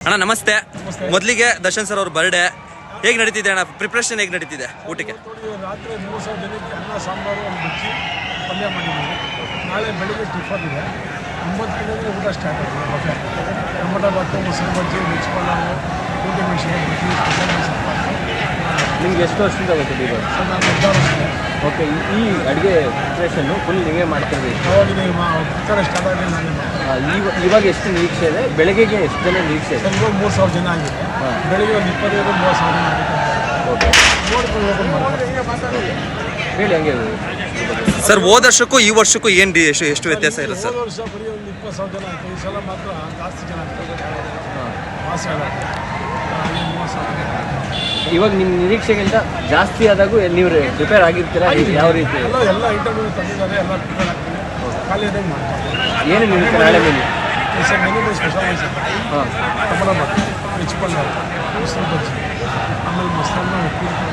ಅಣ್ಣ, ನಮಸ್ತೆ. ಮೊದಲಿಗೆ ದರ್ಶನ್ ಸರ್ ಅವ್ರ ಬರ್ಡೇ ಹೇಗೆ ನಡೀತಿದೆ ಅಣ್ಣ? ಪ್ರಿಪ್ರೇಷನ್ ಹೇಗೆ ನಡೀತಿದೆ ಊಟಕ್ಕೆ? ರಾತ್ರಿ ಮೂರು ಸಾವಿರ ಜನಕ್ಕೆ ಅನ್ನ, ಸಾಂಬಾರು, ಒಂದು ಪಲ್ಯ ನಾಳೆ ಬೆಳಿಗ್ಗೆ ಒಂಬತ್ತು ಊಟ ಸ್ಟಾರ್ಟ್ ಟೊಮೊಟೊ ಬಾತು ಮೊಸರು ಬಜ್ಜಿ ಮೆಣಸಿನ ನಿಮ್ಗೆ ಎಷ್ಟು ವರ್ಷದಿಂದ ಗೊತ್ತಿದೆ ಈಗ ಸರ್ ನಾನು ಓಕೆ ಈ ಅಡುಗೆ ಪ್ರಿಪ್ರೇಷನ್ನು ಫುಲ್ ನೀವೇ ಮಾಡ್ತಿರ್ಬೇಕು ಅವಾಗಿನ ಕುಕ್ಕರ್ ಸ್ಟಾರ್ಟ್ ಆಗಿ ನಾನು ಮಾಡ್ತೀನಿ. ಇವಾಗ ಎಷ್ಟು ನಿರೀಕ್ಷೆ ಇದೆ? ಬೆಳಗ್ಗೆಗೆ ಎಷ್ಟು ಜನ ನಿರೀಕ್ಷೆ ಇದೆ? ಸರ್ ಇವಾಗ ಮೂರು ಸಾವಿರ ಜನ ಆಗಿದೆ. ಬೆಳಿಗ್ಗೆ ಒಂದು ಇಪ್ಪತ್ತೈದು ಮೂವತ್ತು ಸಾವಿರ ಜನ ಆಗಿದೆ ಓಕೆ ನೋಡ್ಕೊಂಡು ಓಪನ್ ಮಾಡ್ತಾರೆ ಹೇಳಿ ಹಂಗೆ ಸರ್ ಹೋದ ವರ್ಷಕ್ಕೂ ಈ ವರ್ಷಕ್ಕೂ ಏನು ಡಿ ಎಷ್ಟು ಎಷ್ಟು ವ್ಯತ್ಯಾಸ ಇಲ್ಲ ಸರ್? ಹೋದ ವರ್ಷ ಬರೀ ಒಂದು ಇಪ್ಪತ್ತು ಸಾವಿರ ಜನ ಆಯಿತು. ಈ ಸಲ ಮಾತ್ರ ಜಾಸ್ತಿ ಮಾಸ ಜನ ಇವಾಗ ನಿಮ್ಮ ನಿರೀಕ್ಷೆಗಿಂತ ಜಾಸ್ತಿ ಆದಾಗೂ ನೀವು ಪ್ರಿಪೇರ್ ಆಗಿರ್ತೀರಾ? ಯಾವ ರೀತಿ? ಎಲ್ಲ ಎಲ್ಲ ಐಟಮ್ ತಂದಿದ್ದಾರೆ ಎಲ್ಲ ಪ್ರಿಪೇರ್ ಆಗ್ತದೆ. ಖಾಲಿ ಇದ್ದಂಗೆ ಮಾಡ್ತಾರೆ. ಏನು ನಿಮಗೆ ನಾಳೆ menu sir menu by special rice ಹಾಂ. ಟೊಮೊಟೊ ಬಾತು ರಿಚ್ ಪಲ್ಯ ಮೊಸರು ಬಜ್ಜಿ. ಆಮೇಲೆ ಮೊಸರನ್ನ ಉಪ್ಪಿಟ್ಟು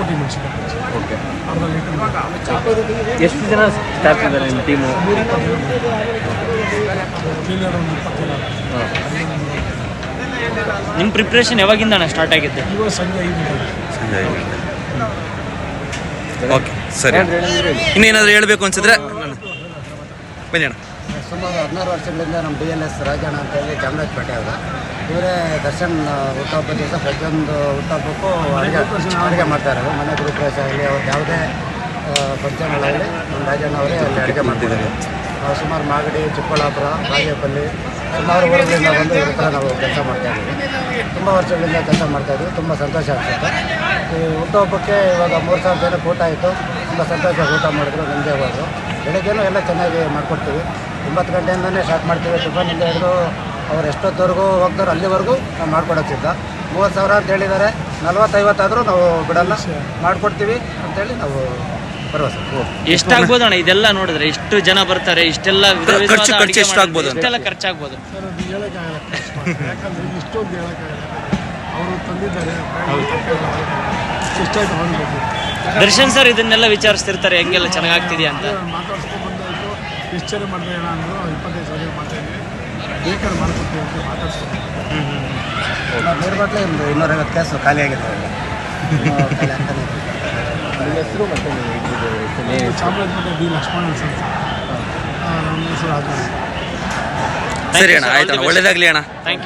ಊಟಿ ಮೆಣಸಿನ ಬಜ್ಜಿ. ಓಕೆ. ಅರ್ಧ ಲೀಟರ್ ಎಷ್ಟು ಜನ ಸ್ಟಾಫ್ ಇದ್ದಾರೆ ನಿಮ್ಮ ಟೀಮು ಕ್ಲೀನರ್ ಒಂದು ಇಪ್ಪತ್ತು ಜನ. ಹಾಂ. ನಿಮ್ಮ ಪ್ರಿಪ್ರೇಷನ್ ಯಾವಾಗಿಂದ ಅಣ್ಣ ಸ್ಟಾರ್ಟ್ ಆಗಿದ್ದು? ಇವಾಗ ಸಂಜೆ ಐದು ಗಂಟೆಗೆ. ಓಕೆ ಸರಿ. ಅಣ್ಣ. ಇನ್ನೇನಾದರೂ ಹೇಳಬೇಕು ಅನ್ಸಿದ್ರೆ ಬನ್ನಿ ಅಣ್ಣ. ಸುಮಾರು ಹದಿನಾರು ವರ್ಷಗಳಿಂದ ನಮ್ಮ ಡಿ ಎಲ್ ಎಸ್ ರಾಜಣ್ಣ ಅಂತೇಳಿ ಚಾಮರಾಜಪೇಟೆ ಅವರು. ಇವರೇ ದರ್ಶನ್ ಹುಟ್ಟುಹಬ್ಬ ದಿವಸ ಪ್ರತಿಯೊಂದು ಹುಟ್ಟಹಬ್ಬಕ್ಕೂ ಅಡುಗೆ ಅಡುಗೆ ಮಾಡ್ತಾರೆ. ಮನೆ ಗೃಹಪ್ರವೇಶ ಆಗಲಿ ಅವ್ರದ್ದು ಯಾವುದೇ ಫಂಕ್ಷನ್ಗಳಾಗಲಿ ನಮ್ಮ ರಾಜಣ್ಣ ಅವರೇ ಅಲ್ಲಿ ಅಡುಗೆ ಮಾಡ್ತಿದ್ದಾರೆ ಸುಮಾರು ಮಾಗಡಿ ಚಿಕ್ಕಬಳ್ಳಾಪುರ ಬಾಗೇಪಲ್ಲಿ ಸುಮಾರು ಊರುಗಳಿಂದ ಬಂದು ಇವ್ರ ನಾವು ಕೆಲಸ ಮಾಡ್ತಾ ಇದ್ದೀವಿ. ತುಂಬ ವರ್ಷಗಳಿಂದ ಕೆಲಸ ಮಾಡ್ತಾ ಇದ್ದೀವಿ. ತುಂಬ ಸಂತೋಷ ಆಗ್ತದೆ ಈ ಹುಟ್ಟುಹಬ್ಬಕ್ಕೆ ಇವಾಗ ಮೂರು ಸಾವಿರ ಜನಕ್ಕೆ ಊಟ ಆಯಿತು. ತುಂಬ ಸಂತೋಷ ಊಟ ಮಾಡಿದ್ರು ನಿಮಗೆ ಹೋದರು ಬೆಳಗ್ಗೆನೂ ಎಲ್ಲ ಚೆನ್ನಾಗಿ ಮಾಡಿಕೊಡ್ತೀವಿ. ಒಂಬತ್ತು ಗಂಟೆಯಿಂದನೇ ಸ್ಟಾರ್ಟ್ ಮಾಡ್ತೀವಿ. ಟಿಫನಿಂದ ಹಿಡಿದು ಅವ್ರು ಎಷ್ಟೊತ್ತವರೆಗೂ ಹೋಗ್ತಾರೋ ಅಲ್ಲಿವರೆಗೂ ನಾವು ಮಾಡ್ಕೊಡೋಕ್ಕಿಂತ ಮೂವತ್ತು ಸಾವಿರ ಅಂತ ಹೇಳಿದ್ದಾರೆ. ನಲ್ವತ್ತೈವತ್ತಾದರೂ ನಾವು ಬಿಡಲ್ಲ. ಮಾಡಿಕೊಡ್ತೀವಿ ಅಂತೇಳಿ ನಾವು ಎಷ್ಟಾಗ್ಬೋದು ಅಣ್ಣ ಇದೆಲ್ಲ ನೋಡಿದ್ರೆ ಎಷ್ಟು ಜನ ಬರ್ತಾರೆ ಇಷ್ಟೆಲ್ಲ ವಿಧ ಖರ್ಚು- ವಿಧವಾದ ಖರ್ಚು ಅಡುಗೆ ಎಷ್ಟಾಗ್ಬೋದು ಮಾಡಿದ್ರೆ ಇಷ್ಟೆಲ್ಲ ಖರ್ಚಾಗ್ಬೋದು. ಸರ್ ಅದು ಹೇಳೋಕ್ಕಾಗಲ್ಲ ಯಾಕಂದ್ರೆ ಇಷ್ಟೊಂದು ಹೇಳೋಕ್ಕಾಗಲ್ಲ ಅವರು ತಂದಿದ್ದಾರೆ ಎಷ್ಟಾಯ್ತು ಹೋಗಬೇಕು ದರ್ಶನ್ ಸರ್ ಇದನ್ನೆಲ್ಲ ವಿಚಾರಿಸ್ತಿರ್ತಾರೆ ಹೆಂಗೆಲ್ಲ ಚೆನ್ನಾಗ್ತಿದ್ಯಾ ಅಂತ. ಮಾತಾಡ್ಸ್ಕೊಂಡು ಬಂದಾಯಿತು ಎಷ್ಟು ಜನ ಮಾಡಿದೆ ಅಂದರು ಇಪ್ಪತ್ತೈದು ಸಾವಿರ ಮಾಡ್ತಾ ಇದ್ವಿ ಬೇಕಾದ್ರೆ ಮಾಡ್ಕೊಡ್ತೀವಿ ಅಂತ ಮಾತಾಡ್ಸ್ಕೊಂಡು ನಾವು ನೀರು ಬಾಟ್ಲೆ ಒಂದು ಇನ್ನೂರೈವತ್ತು ಕೇಸು ಖಾಲಿ ಆಗಿದೆ. ಇನ್ನು ಖಾಲಿ ಆಗ್ತಾನೆ ಇದೆ. ನಿಮ್ಮ ಹೆಸರು ಮತ್ತು ನೀವು ಹೇಗಿದ್ದೀರಿ? ಎಷ್ಟು ನೇಮ್ ಎಷ್ಟು? ಲಕ್ಷ್ಮಣ ಅಂತ ನಮ್ಮ ಹೆಸರು ರಾಜಣ್ಣ ಸರಿ ಅಣ್ಣ ಆಯ್ತು ಅಣ್ಣ ಒಳ್ಳೇದಾಗಲಿ ಅಣ್ಣ. Thank you